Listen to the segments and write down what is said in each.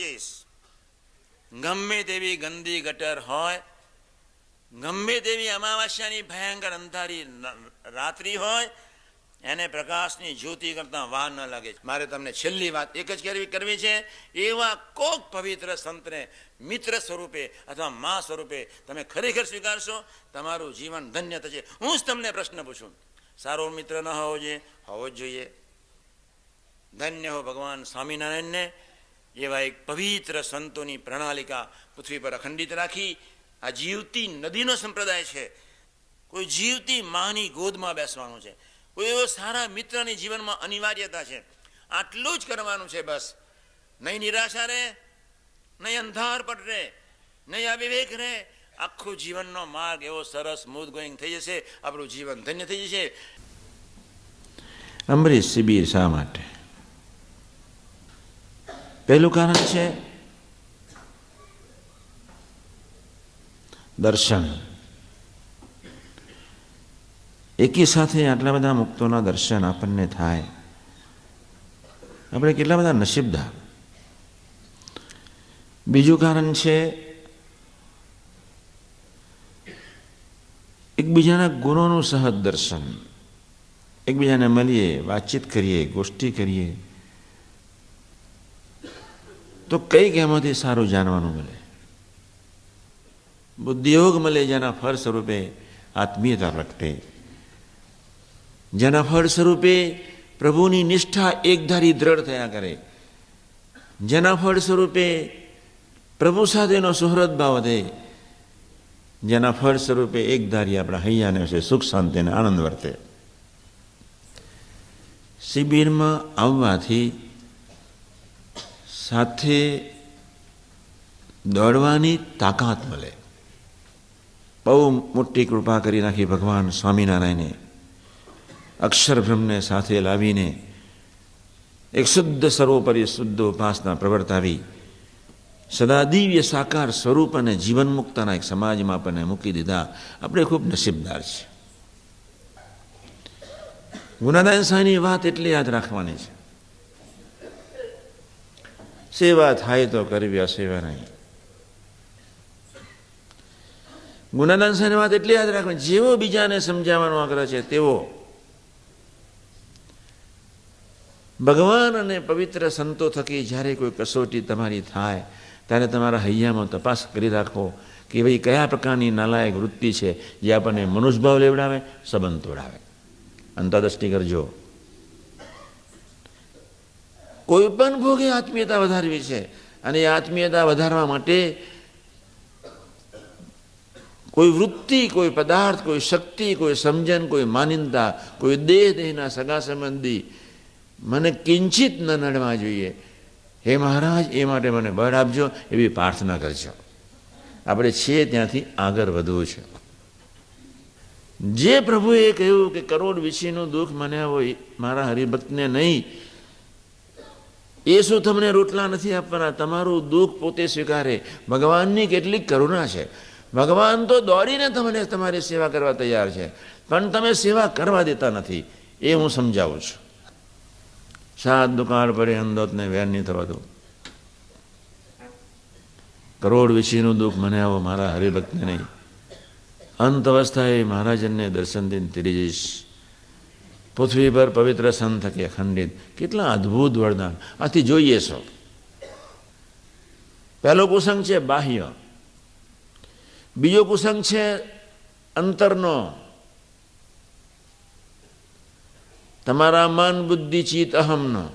જઈશ. ગમે તેવી ગંદી ગટર હોય, ગમે તેવી અમાવાસ્યાની ભયંકર અંધારી રાત્રિ હોય, એને પ્રકાશની જ્યોતિ કરતા વાર ન લાગે. મારે તમને છેલ્લી વાત એક જ કરવી કરવી છે, એવા કોક પવિત્ર સંતને મિત્ર સ્વરૂપે અથવા મા સ્વરૂપે તમે ખરેખર સ્વીકારશો, તમારું જીવન ધન્ય થશે. હું જ તમને પ્રશ્ન પૂછું. સારો મિત્ર ન હોવો જોઈએ, હોવો જ જોઈએ. ધન્ય હો ભગવાન સ્વામિનારાયણને. એવા એક પવિત્ર સંતોની પ્રણાલિકા પૃથ્વી પર અખંડિત રાખી આ જીવતી નદીનો સંપ્રદાય છે કોઈ જીવતી માની ગોદમાં બેસવાનું છે કોઈ એવો સારા મિત્રની જીવનમાં અનિવાર્યતા છે આટલું જ કરવાનું છે બસ નહીં નિરાશા રહે નહીં અંધાર પટ રહે નહીં અવિવેક રહે આખું જીવનનો માર્ગ એવો સરસ સ્મૂથ ગોઈંગ થઈ જશે આપણું જીવન ધન્ય થઈ જશે અમરીશ શિબિર શા માટે પહેલું કારણ છે દર્શન. એકી સાથે આટલા બધા મુક્તોના દર્શન આપણને થાય. આપણે કેટલા બધા નસીબદાર બીજું કારણ છે એકબીજાના ગુણોનું સહજ દર્શન. એકબીજાને મળીએ, વાતચીત કરીએ, ગોષ્ઠી કરીએ. તો કંઈક એમાંથી સારું જાણવાનું મળે? બુદ્ધિયોગ મળે જેના ફળ સ્વરૂપે આત્મીયતા પ્રગટે. જેના ફળ સ્વરૂપે પ્રભુની નિષ્ઠા એકધારી દ્રઢ થયા કરે. જેના ફળ સ્વરૂપે પ્રભુ સાથેનો સુહૃદ ભાવ વધે. જેના ફળ સ્વરૂપે એકધારી આપણા હૈયાને વિશે સુખ શાંતિ અને આનંદ વર્તે. શિબિરમાં આવવાથી સાથે દોડવાની તાકાત મળે. બહુ મોટી કૃપા કરી નાખી ભગવાન સ્વામિનારાયણે. અક્ષરબ્રહ્મને સાથે લાવીને એક શુદ્ધ સર્વોપરી શુદ્ધ ઉપાસના પ્રવર્તાવી, સદા દિવ્ય સાકાર સ્વરૂપ અને જીવન મુક્તના એક સમાજમાં આપણને મૂકી દીધા. આપણે ખૂબ નસીબદાર છે ગુનાદાન સાંઈની વાત એટલે યાદ રાખવાની છે. સેવા થાય તો કરવી અસેવા નહીં. ગુનાદાન સાહેબ વાત એટલે યાદ રાખવાની જેવો બીજાને સમજાવવાનો આગ્રહ છે તેવો. ભગવાન અને પવિત્ર સંતો થકી જ્યારે કોઈ કસોટી તમારી થાય, ત્યારે તમારા હૈયામાં તપાસ કરી રાખો કે ભાઈ કયા પ્રકારની નાલાયક વૃત્તિ છે જે આપણને મનુષ્યભાવ લેવડાવે, સંબંધ તોડાવે. અંતરદ્રષ્ટિ કરજો. કોઈ પણ ભોગે આત્મીયતા વધારવી છે. અને એ આત્મીયતા વધારવા માટે કોઈ વૃત્તિ, કોઈ પદાર્થ, કોઈ શક્તિ, કોઈ સમજણ, કોઈ માનિંદા કોઈ દેહ, દેહના સગા સંબંધી મને કિંચિત ન નડવા જોઈએ. હે મહારાજ, એ માટે મને બળ આપજો, એવી પ્રાર્થના કરજો. આપણે છીએ ત્યાંથી આગળ વધવું છે. જે પ્રભુએ કહ્યું કે કરોડ વિશેનું દુઃખ મને હોય, મારા હરિભક્તને નહીં એ શું તમને રોટલા નથી આપવાના, તમારું દુઃખ પોતે સ્વીકારે. ભગવાનની કેટલીક કરુણા છે. ભગવાન તો દોડીને તમને તમારી સેવા કરવા તૈયાર છે, પણ તમે સેવા કરવા દેતા નથી. એ હું સમજાવું છું. સાત દુકાળ પડે, અંદોતને વેર નહીં થવા દો કરોડ વિશીનું દુઃખ મને આવો, મારા હરિભક્તને નહીં. અંત અવસ્થાએ મહારાજનને દર્શન દિન તેરી જઈશ. પૃથ્વી પર પવિત્ર સંત થકે ખંડિત. કેટલા અદ્ભુત વરદાન. આથી જોઈએ છો. પહેલો કુસંગ છે બાહ્ય. બીજો કુસંગ છે અંતરનો. તમારા મન બુદ્ધિ ચિત્ત અહમનો.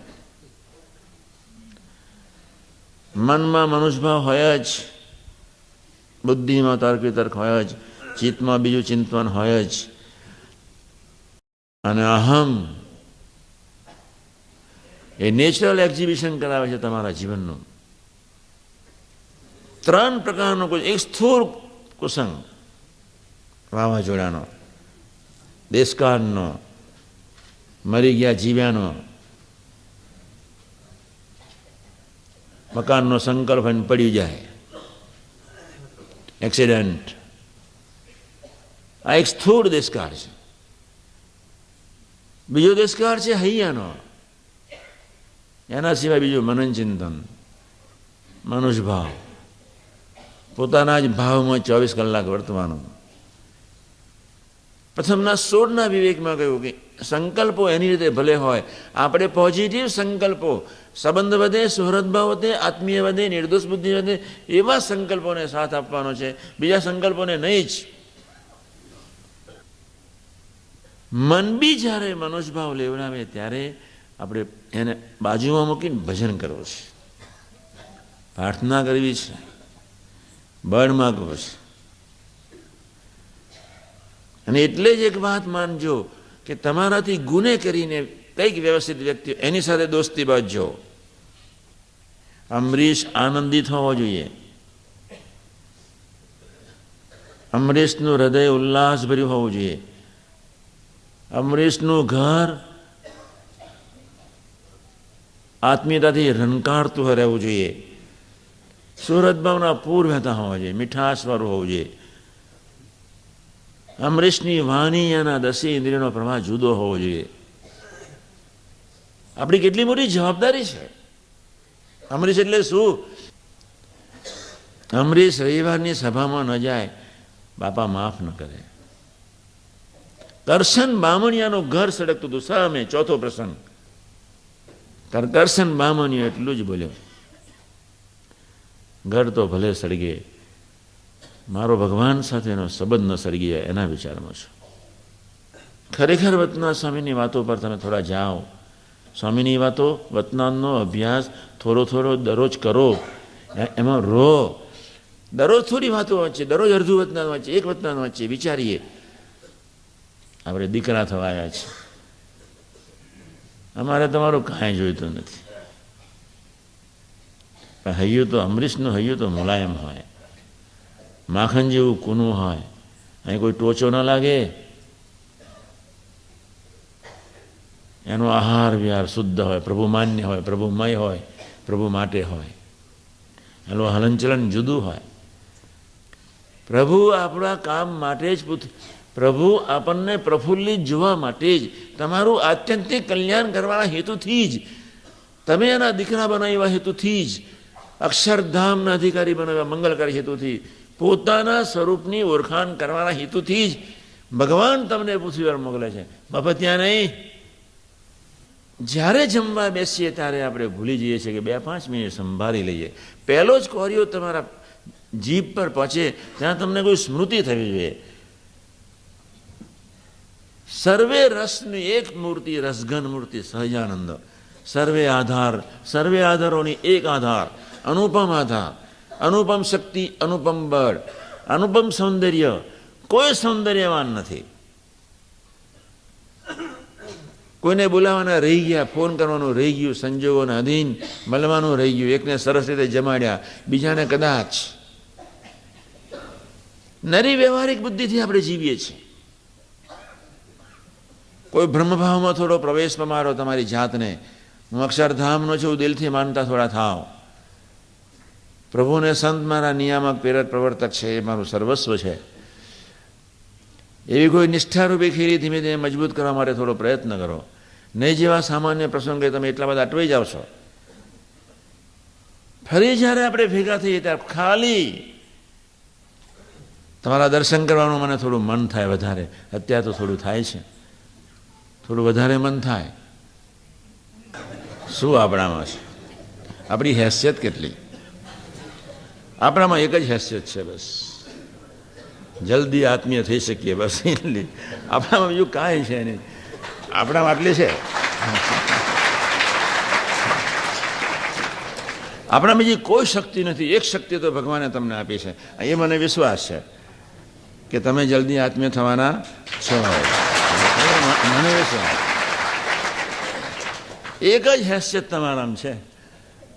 મનમાં મનુષ્યભાવ હોય જ, બુદ્ધિમાં તર્ક વિતર્ક હોય જ, ચિત્તમાં બીજું ચિંતન હોય જ. અને અહમ. એ નેચરલ એક્ઝિબિશન કરાવે છે તમારા જીવનનું. ત્રણ પ્રકારનો કોઈ, એક સ્થૂળ કુસંગ. વાવાઝોડાનો, દેશકાળનો, મરી ગયા જીવ્યાનો, મકાનનો સંકલ્પ પડી જાય. એક્સિડન્ટ. આ એક સ્થૂળ દેશકાળ છે. બીજો દેશકાળ છે હૈયાનો. એના સિવાય બીજું મનનચિંતન મનુષ્ય ભાવ પોતાના જ ભાવમાં ચોવીસ કલાક વર્તવાનું. પ્રથમના સોળના વિવેકમાં કહ્યું કે સંકલ્પો એની રીતે ભલે હોય, આપણે પોઝિટિવ સંકલ્પો. સંબંધ વધે સુહૃદભાવ વધે, આત્મીય વધે, નિર્દોષ બુદ્ધિ વધે, એવા સંકલ્પોને સાથ આપવાનો છે. બીજા સંકલ્પોને નહીં જ મન બી જ્યારે મનોજભાવ લેવડાવે ત્યારે આપણે એને બાજુમાં મૂકીને ભજન કરવું છે. પ્રાર્થના કરવી છે. બળ માગવું છે. અને એટલે જ એક વાત માનજો કે તમારાથી ગુને કરીને કંઈક વ્યવસ્થિત વ્યક્તિ એની સાથે દોસ્તી બાંધજો અમરીશ આનંદિત હોવો જોઈએ. અમરીશનું હૃદય ઉલ્લાસભર્યું હોવું જોઈએ. અમરીશનું ઘર. આત્મીયતાથી રણકારતું રહેવું જોઈએ. સુરત ભાવના પૂર વહેતા હોવા જોઈએ મીઠાશવાળું હોવું જોઈએ. અમરીશની વાણી એના દસી ઇન્દ્રિયનો પ્રવાહ જુદો હોવો જોઈએ. આપણી કેટલી મોટી જવાબદારી છે. અમરીશ એટલે શું? અમરીશ રવિવારની સભામાં ન જાય, બાપા માફ ન કરે. કરશન બામણિયાનું ઘર સડકતું હતું. સામે ચોથો પ્રસંગ. કર- કરશન બામણિયો એટલું જ બોલ્યો. ઘર તો ભલે સળગે, મારો ભગવાન સાથેનો સંબંધ ન સળગી જાય એના વિચારમાં છું. ખરેખર વતના સ્વામીની વાતો પર તમે થોડા જાઓ. સ્વામીની વાતો, વતનાનો અભ્યાસ થોડો થોડો દરરોજ કરો. એમાં રો. દરરોજ થોડી વાતો વાંચીએ, દરરોજ અડધું વતનાન વાંચીએ, એક વતનાન વાંચીએ, વિચારીએ. આપણે દીકરા થવા આવ્યા છીએ અમારે તમારું કાંઈ જોઈતું નથી. પણ હૈયું તો, અમરીશનું હૈયું તો મુલાયમ હોય. માખણ જેવું કૂનું હોય. અહીં કોઈ ટોચો ન લાગે. એનો આહાર વિહાર શુદ્ધ હોય, પ્રભુ માન્ય હોય પ્રભુમય હોય, પ્રભુ માટે હોય. એનું હલનચલન જુદું હોય. પ્રભુ આપણા કામ માટે જ પ્રભુ આપણને પ્રફુલ્લિત જોવા માટે જ, તમારું આત્યંતિક કલ્યાણ કરવાના હેતુથી જ, તમે એના દીકરા બનાવ્યા હેતુથી જ, અક્ષરધામના અધિકારી બનાવ્યા મંગલકારી હેતુથી, પોતાના સ્વરૂપની ઓળખાણ કરવાના હેતુથી જ ભગવાન તમને પૃથ્વી મોકલે છે. બાબત ત્યાં નહીં. જ્યારે જમવા બેસીએ ત્યારે આપણે ભૂલી જઈએ છીએ કે બે પાંચ મિનિટ સંભાળી લઈએ. પહેલો જ કોરિયો તમારા જીભ પર પહોંચે, ત્યાં તમને કોઈ સ્મૃતિ થવી જોઈએ. સર્વે રસની એક મૂર્તિ રસઘન મૂર્તિ સહજાનંદ સર્વે આધાર સર્વે આધારોની એક આધાર અનુપમ આધાર અનુપમ શક્તિ અનુપમ બળ અનુપમ સૌંદર્ય કોઈ સૌંદર્યવાન નથી કોઈને બોલાવવાના રહી ગયા ફોન કરવાનું રહી ગયું સંજોગોના અધીન મળવાનું રહી ગયું એકને સરસ રીતે જમાડ્યા બીજાને કદાચ નરી વ્યવહારિક બુદ્ધિથી આપણે જીવીએ છીએ કોઈ બ્રહ્મભાવમાં થોડો પ્રવેશ મારો તમારી જાતને. હું અક્ષરધામનો છું, દિલથી માનતા થોડા થાવ પ્રભુને સંત મારા નિયામક પ્રેરક પ્રવર્તક છે, એ મારું સર્વસ્વ છે. એવી કોઈ નિષ્ઠારૂપી ખીરી ધીમે ધીમે મજબૂત કરવા માટે થોડો પ્રયત્ન કરો. નહીં જેવા સામાન્ય પ્રસંગે તમે એટલા બધા અટવાઈ જાવ છો. ફરી જ્યારે આપણે ભેગા થઈએ ત્યારે ખાલી તમારા દર્શન કરવાનું મને થોડું મન થાય વધારે. અત્યારે તો થોડું થાય છે. થોડું વધારે મન થાય. શું આપણામાં છે? આપણી હેસિયત કેટલી? આપણામાં એક જ હેસિયત છે બસ. જલ્દી આત્મીય થઈ શકીએ બસ એટલી. આપણામાં બીજું કાંઈ છે નહીં. આપણામાં આટલી છે? આપણા બીજી કોઈ શક્તિ નથી. એક શક્તિ તો ભગવાને તમને આપી છે. એ મને વિશ્વાસ છે કે તમે જલ્દી આત્મીય થવાના છો. મને એક જ હેસિયત તમારામાં છે.